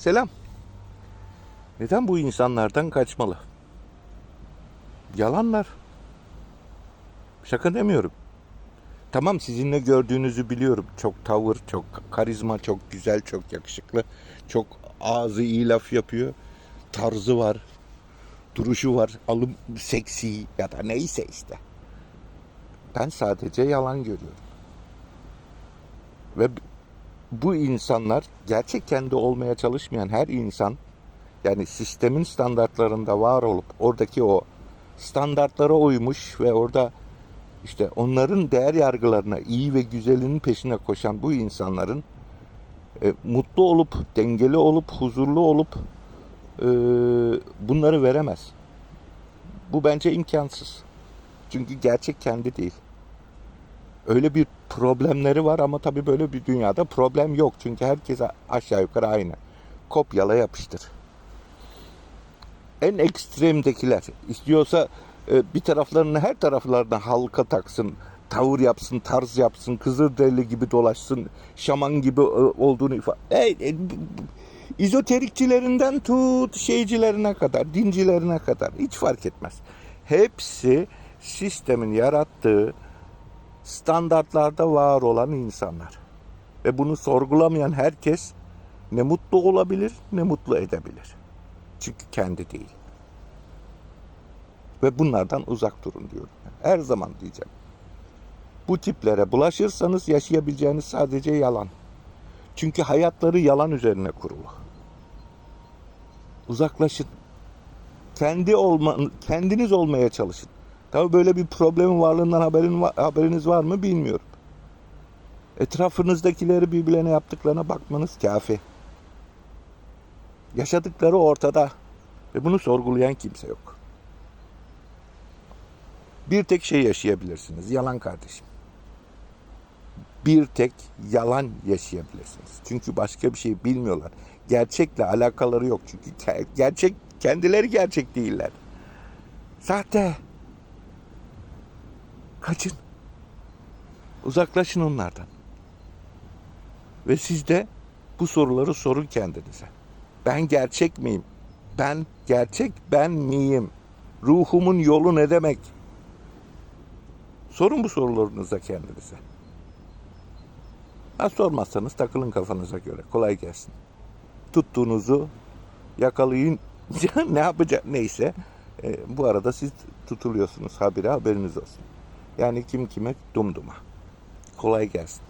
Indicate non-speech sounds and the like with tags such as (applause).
Selam. Neden bu insanlardan kaçmalı? Yalanlar. Şaka demiyorum. Tamam sizinle gördüğünüzü biliyorum. Çok tavır, çok karizma, çok güzel, çok yakışıklı. Çok ağzı iyi laf yapıyor. Tarzı var. Duruşu var. Alım seksi ya da neyse işte. Ben sadece yalan görüyorum. Ve bu insanlar gerçek kendi olmaya çalışmayan her insan yani sistemin standartlarında var olup oradaki o standartlara uymuş ve orada işte onların değer yargılarına iyi ve güzelinin peşine koşan bu insanların e, mutlu olup dengeli olup huzurlu olup e, bunları veremez. Bu bence imkansız. Çünkü gerçek kendi değil. Öyle bir problemleri var ama tabii böyle bir dünyada problem yok. Çünkü herkes aşağı yukarı aynı. Kopyala yapıştır. En ekstremdekiler istiyorsa e, bir taraflarını her taraflarına halka taksın, tavır yapsın, tarz yapsın, Kızılderili gibi dolaşsın, şaman gibi e, olduğunu ifade. E, b- İzoterikçilerinden tut şeycilerine kadar, dincilerine kadar hiç fark etmez. Hepsi sistemin yarattığı standartlarda var olan insanlar. Ve bunu sorgulamayan herkes ne mutlu olabilir ne mutlu edebilir. Çünkü kendi değil. Ve bunlardan uzak durun diyorum. Her zaman diyeceğim. Bu tiplere bulaşırsanız yaşayabileceğiniz sadece yalan. Çünkü hayatları yalan üzerine kurulu. Uzaklaşın. Kendi olma, kendiniz olmaya çalışın. Tabii böyle bir problemin varlığından haberin haberiniz var mı bilmiyorum. Etrafınızdakileri birbirlerine yaptıklarına bakmanız kafi. Yaşadıkları ortada ve bunu sorgulayan kimse yok. Bir tek şey yaşayabilirsiniz. Yalan kardeşim. Bir tek yalan yaşayabilirsiniz. Çünkü başka bir şey bilmiyorlar. Gerçekle alakaları yok. Çünkü gerçek kendileri gerçek değiller. Sahte. Kaçın. Uzaklaşın onlardan. Ve siz de bu soruları sorun kendinize. Ben gerçek miyim? Ben gerçek ben miyim? Ruhumun yolu ne demek? Sorun bu sorularınıza kendinize. Ha sormazsanız takılın kafanıza göre. Kolay gelsin. Tuttuğunuzu yakalayın. (laughs) ne yapacak neyse. E, bu arada siz tutuluyorsunuz habire haberiniz olsun. Yani kim kime dumduma. Kolay gelsin.